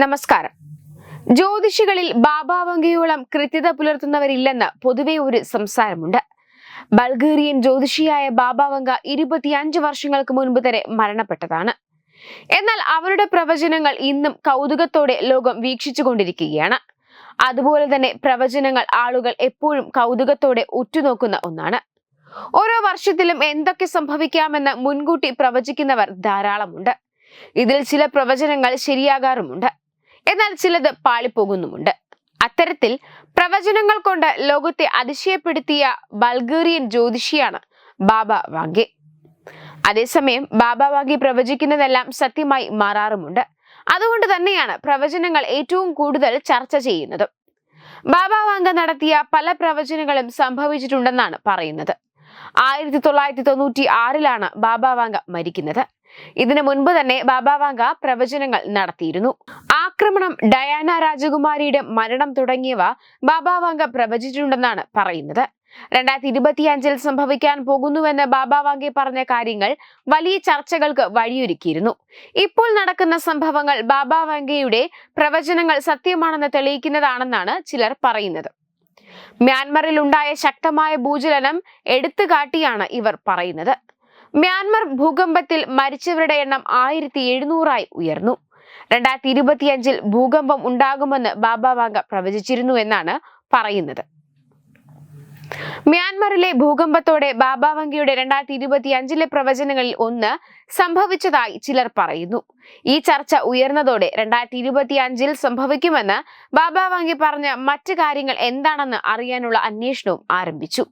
നമസ്കാരം. ജ്യോതിഷികളിൽ ബാബാവങ്കയോളം കൃത്യത പുലർത്തുന്നവരില്ലെന്ന് പൊതുവെ ഒരു സംസാരമുണ്ട്. ബൾഗേറിയൻ ജ്യോതിഷിയായ ബാബാവങ്ക ഇരുപത്തിയഞ്ച് വർഷങ്ങൾക്ക് മുൻപ് തന്നെ മരണപ്പെട്ടതാണ്. എന്നാൽ അവരുടെ പ്രവചനങ്ങൾ ഇന്നും കൗതുകത്തോടെ ലോകം വീക്ഷിച്ചുകൊണ്ടിരിക്കുകയാണ്. അതുപോലെ തന്നെ പ്രവചനങ്ങൾ ആളുകൾ എപ്പോഴും കൗതുകത്തോടെ ഉറ്റുനോക്കുന്ന ഒന്നാണ്. ഓരോ വർഷത്തിലും എന്തൊക്കെ സംഭവിക്കാമെന്ന് മുൻകൂട്ടി പ്രവചിക്കുന്നവർ ധാരാളമുണ്ട്. ഇതിൽ ചില പ്രവചനങ്ങൾ ശരിയാകാറുമുണ്ട്. എന്നാൽ ചിലത് പാളിപ്പോകുന്നുമുണ്ട്. അത്തരത്തിൽ പ്രവചനങ്ങൾ കൊണ്ട് ലോകത്തെ അതിശയപ്പെടുത്തിയ ബൾഗേറിയൻ ജ്യോതിഷിയാണ് ബാബ വാങ്കെ അതേസമയം ബാബ വാങ്കെ പ്രവചിക്കുന്നതെല്ലാം സത്യമായി മാറാറുമുണ്ട്. അതുകൊണ്ട് തന്നെയാണ് പ്രവചനങ്ങൾ ഏറ്റവും കൂടുതൽ ചർച്ച ചെയ്യുന്നത്. ബാബ വാങ്ക നടത്തിയ പല പ്രവചനങ്ങളും സംഭവിച്ചിട്ടുണ്ടെന്നാണ് പറയുന്നത്. ആയിരത്തി തൊള്ളായിരത്തി തൊണ്ണൂറ്റി ആറിലാണ് ബാബാവാങ്ക മരിക്കുന്നത്. ഇതിനു മുൻപ് തന്നെ ബാബാവാങ്ക പ്രവചനങ്ങൾ നടത്തിയിരുന്നു. ആക്രമണം ഡയാന രാജകുമാരിയുടെ മരണം തുടങ്ങിയവ ബാബാവാങ്ക പ്രവചിച്ചിട്ടുണ്ടെന്നാണ് പറയുന്നത്. രണ്ടായിരത്തി ഇരുപത്തിയഞ്ചിൽ സംഭവിക്കാൻ പോകുന്നുവെന്ന് ബാബാവാങ്കെ പറഞ്ഞ കാര്യങ്ങൾ വലിയ ചർച്ചകൾക്ക് വഴിയൊരുക്കിയിരുന്നു. ഇപ്പോൾ നടക്കുന്ന സംഭവങ്ങൾ ബാബാവാങ്കയുടെ പ്രവചനങ്ങൾ സത്യമാണെന്ന് തെളിയിക്കുന്നതാണെന്നാണ് ചിലർ പറയുന്നത്. മ്യാൻമറിൽ ഉണ്ടായ ശക്തമായ ഭൂചലനം എടുത്തുകാട്ടിയാണ് ഇവർ പറയുന്നത്. മ്യാൻമർ ഭൂകമ്പത്തിൽ മരിച്ചവരുടെ എണ്ണം ആയിരത്തി എഴുന്നൂറായി ഉയർന്നു. രണ്ടായിരത്തി ഇരുപത്തിയഞ്ചിൽ ഭൂകമ്പം ഉണ്ടാകുമെന്ന് ബാബ വാങ്ക പ്രവചിച്ചിരുന്നു എന്നാണ് പറയുന്നത്. മ്യാൻമറിലെ ഭൂകമ്പത്തോടെ ബാബാവങ്കിയുടെ രണ്ടായിരത്തി ഇരുപത്തി അഞ്ചിലെ പ്രവചനങ്ങളിൽ ഒന്ന് സംഭവിച്ചതായി ചിലർ പറയുന്നു. ഈ ചർച്ച ഉയർന്നതോടെ രണ്ടായിരത്തി ഇരുപത്തി അഞ്ചിൽ സംഭവിക്കുമെന്ന് ബാബാവങ്കി പറഞ്ഞ മറ്റു കാര്യങ്ങൾ എന്താണെന്ന് അറിയാനുള്ള അന്വേഷണവും ആരംഭിച്ചു.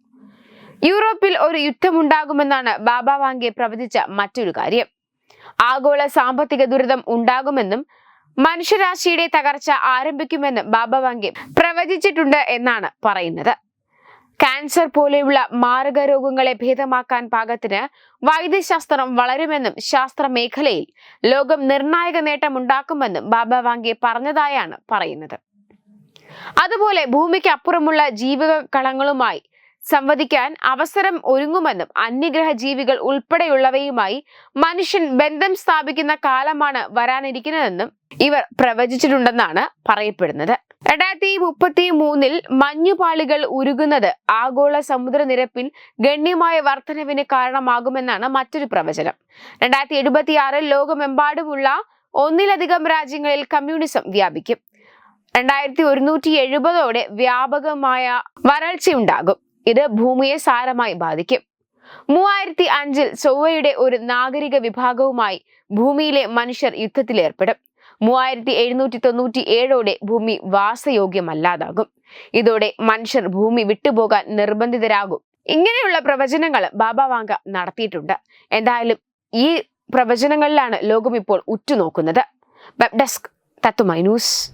യൂറോപ്പിൽ ഒരു യുദ്ധമുണ്ടാകുമെന്നാണ് ബാബാവാങ്കെ പ്രവചിച്ച മറ്റൊരു കാര്യം. ആഗോള സാമ്പത്തിക ദുരിതം ഉണ്ടാകുമെന്നും മനുഷ്യരാശിയുടെ തകർച്ച ആരംഭിക്കുമെന്നും ബാബാവാങ്കെ പ്രവചിച്ചിട്ടുണ്ട് എന്നാണ് പറയുന്നത്. ക്യാൻസർ പോലെയുള്ള മാരക രോഗങ്ങളെ ഭേദമാക്കാൻ പാകത്തിന് വൈദ്യശാസ്ത്രം വളരുമെന്നും ശാസ്ത്ര മേഖലയിൽ ലോകം നിർണായക നേട്ടമുണ്ടാക്കുമെന്നും ബാബ വാങ്കെ പറഞ്ഞതായാണ് പറയുന്നത്. അതുപോലെ ഭൂമിക്ക് അപ്പുറമുള്ള ജീവിക കളങ്ങളുമായി സംവദിക്കാൻ അവസരം ഒരുങ്ങുമെന്നും അന്യഗ്രഹ ജീവികൾ ഉൾപ്പെടെയുള്ളവയുമായി മനുഷ്യൻ ബന്ധം സ്ഥാപിക്കുന്ന കാലമാണ് വരാനിരിക്കുന്നതെന്നും ഇവർ പ്രവചിച്ചിട്ടുണ്ടെന്നാണ് പറയപ്പെടുന്നത്. രണ്ടായിരത്തി മുപ്പത്തി മൂന്നിൽ മഞ്ഞുപാളികൾ ഉരുകുന്നത് ആഗോള സമുദ്രനിരപ്പിൽ ഗണ്യമായ വർധനവിന് കാരണമാകുമെന്നാണ് മറ്റൊരു പ്രവചനം. രണ്ടായിരത്തി എഴുപത്തിയാറിൽ ലോകമെമ്പാടുമുള്ള ഒന്നിലധികം രാജ്യങ്ങളിൽ കമ്മ്യൂണിസം വ്യാപിക്കും. രണ്ടായിരത്തി ഒരുന്നൂറ്റി എഴുപതോടെ വ്യാപകമായ വരൾച്ചയുണ്ടാകും. ഇത് ഭൂമിയെ സാരമായി ബാധിക്കും. മൂവായിരത്തി അഞ്ചിൽ ചൊവ്വയുടെ ഒരു നാഗരിക വിഭാഗവുമായി ഭൂമിയിലെ മനുഷ്യർ യുദ്ധത്തിലേർപ്പെടും മൂവായിരത്തി എഴുന്നൂറ്റി തൊണ്ണൂറ്റി ഏഴോടെ ഭൂമി വാസയോഗ്യമല്ലാതാകും. ഇതോടെ മനുഷ്യർ ഭൂമി വിട്ടുപോകാൻ നിർബന്ധിതരാകും. ഇങ്ങനെയുള്ള പ്രവചനങ്ങൾ ബാബ വാങ്ക നടത്തിയിട്ടുണ്ട്. എന്തായാലും ഈ പ്രവചനങ്ങളിലാണ് ലോകം ഇപ്പോൾ ഉറ്റുനോക്കുന്നത്. വെബ് ഡെസ്ക് തത്തുമൈ news.